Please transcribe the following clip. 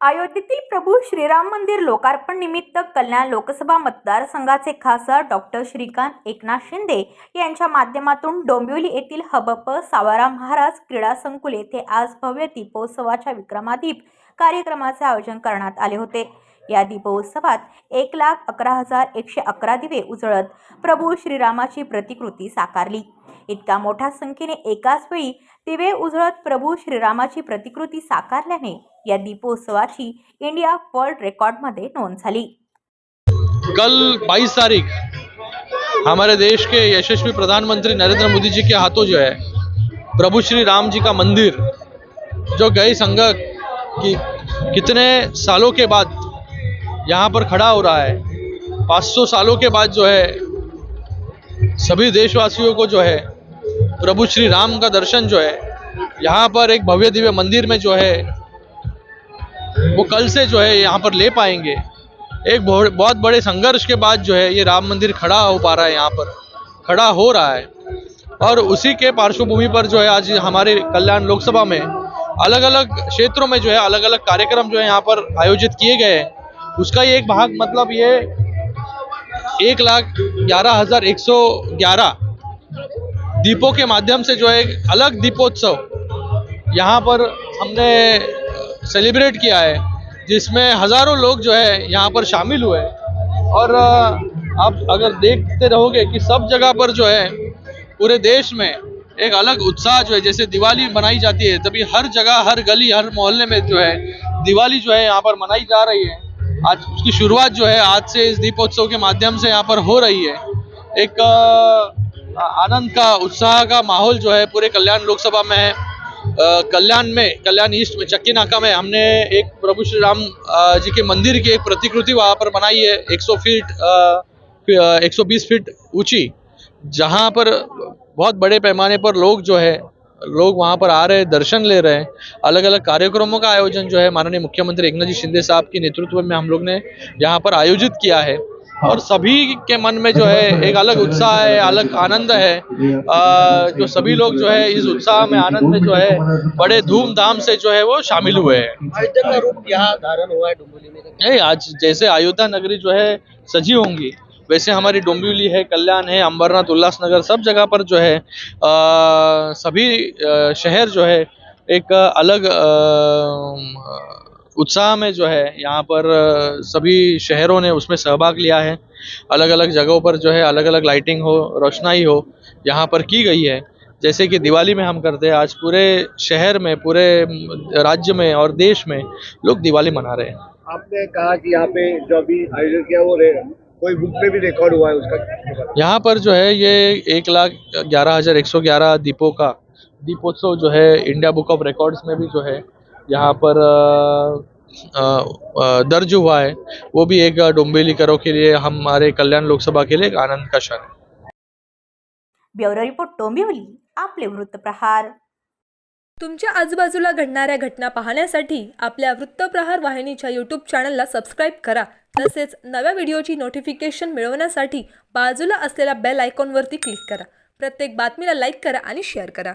अयोध्येतील प्रभू श्रीराम मंदिर लोकार्पण निमित्त कल्याण लोकसभा मतदारसंघाचे खासदार डॉक्टर श्रीकांत एकनाथ शिंदे यांच्या माध्यमातून डोंबिवली येथील हबप सावारा महाराज क्रीडा संकुल येथे आज भव्य दीपोत्सवाच्या विक्रमादीप कार्यक्रमाचे आयोजन करण्यात आले होते. या दीपोत्सवात एक लाख अकरा हजार एकशे अकरा दिवे उजळत प्रभू श्रीरामाची प्रतिकृती साकारली. इतक्या मोठ्या संख्येने एकाच वेळी दिवे उजळत प्रभू श्रीरामाची प्रतिकृती साकारल्याने या दीपोत्सवाची इंडिया वर्ल्ड रेकॉर्डमध्ये नोंद झाली. कल 22 तारीख हमारे देश के यशस्वी प्रधानमंत्री नरेंद्र मोदी जी के हाथों जो है, प्रभु श्री राम जी का मंदिर, जो गई संघ की कितने सालों के बाद यहाँ पर खड़ा हो रहा है 500 सालों के बाद जो है, सभी देशवासियों को जो है प्रभु श्री राम का दर्शन जो है, यहाँ पर एक भव्य दिव्य मंदिर में जो है, वो कल से जो है यहाँ पर ले पाएँगे। एक बहुत बड़े संघर्ष के बाद जो है ये राम मंदिर खड़ा हो पा रहा है यहाँ पर, खड़ा हो रहा है। और उसी के पार्श्वभूमि पर जो है आज हमारे कल्याण लोकसभा में अलग अलग क्षेत्रों में जो है अलग अलग कार्यक्रम जो है यहाँ पर आयोजित किए गए हैं। उसका एक भाग मतलब ये एक लाख ग्यारह हज़ार एक सौ ग्यारह दीपों के माध्यम से जो है एक अलग दीपोत्सव यहाँ पर हमने सेलिब्रेट किया है, जिसमें हज़ारों लोग जो है यहाँ पर शामिल हुए और आप अगर देखते रहोगे कि सब जगह पर जो है पूरे देश में एक अलग उत्साह जो है, जैसे दिवाली मनाई जाती है, तभी हर जगह, हर गली, हर मोहल्ले में जो है दिवाली जो है यहाँ पर मनाई जा रही है। आज उसकी शुरुआत जो है आज से इस दीपोत्सव के माध्यम से यहाँ पर हो रही है। एक आनंद का, उत्साह का माहौल जो है पूरे कल्याण लोकसभा में है। कल्याण में, कल्याण ईस्ट में चक्की नाका में हमने एक प्रभु श्री राम जी के मंदिर की एक प्रतिकृति वहाँ पर बनाई है 100 फीट एक सौ बीस फीट ऊँची, जहाँ पर बहुत बड़े पैमाने पर लोग जो है, लोग वहाँ पर आ रहे हैं, दर्शन ले रहे हैं। अलग अलग कार्यक्रमों का आयोजन जो है माननीय मुख्यमंत्री एकनाथ जी शिंदे साहब के नेतृत्व में हम लोग ने यहाँ पर आयोजित किया है। और सभी के मन में जो है एक अलग उत्साह है अलग आनंद है। अ, जो सभी लोग जो है इस उत्साह में आनंद में जो है बड़े धूमधाम से जो है वो शामिल हुए हैं। अयोध्या का रूप यहाँ धारण हुआ है डुम्बुली में? नहीं आज जैसे अयोध्या नगरी जो है सजी होंगी वैसे हमारी डोंबिवली है कल्याण है अंबरनाथ उल्लासनगर सब जगह पर जो है अ, सभी शहर जो है एक अलग अ, उत्साह में जो है यहाँ पर सभी शहरों ने उसमें सहभाग लिया है। अलग अलग जगहों पर जो है अलग अलग लाइटिंग हो रोशनाई हो यहाँ पर की गई है। जैसे कि दिवाली में हम करते हैं आज पूरे शहर में पूरे राज्य में और देश में लोग दिवाली मना रहे हैं। आपने कहा कि यहाँ पे जो अभी आयोजन किया वो कोई बुक में भी रिकॉर्ड हुआ है उसका? यहाँ पर जो है ये एक लाख ग्यारह हज़ार एक सौ ग्यारह दीपों का दीपोत्सव जो है इंडिया बुक ऑफ़ रिकॉर्ड्स में भी जो है यहाँ पर दर्ज हुआ है। वो भी एक डोंबिवली करो के लिए हमारे कल्याण लोकसभा के लिए एक आनंद का क्षण है। ब्युरो रिपोर्ट डोंबिवली आपले वृत्तप्रहार तुमच्या आजूबाजूला घडणाऱ्या घटना पाहण्यासाठी आपल्या वृत्तप्रहार वाहिनीच्या यूट्यूब चॅनलला सबस्क्राईब करा. तसेच नव्या व्हिडिओची नोटिफिकेशन मिळवण्यासाठी बाजूला असलेल्या बेल आयकॉनवरती क्लिक करा. प्रत्येक बातमीला लाईक करा आणि शेअर करा.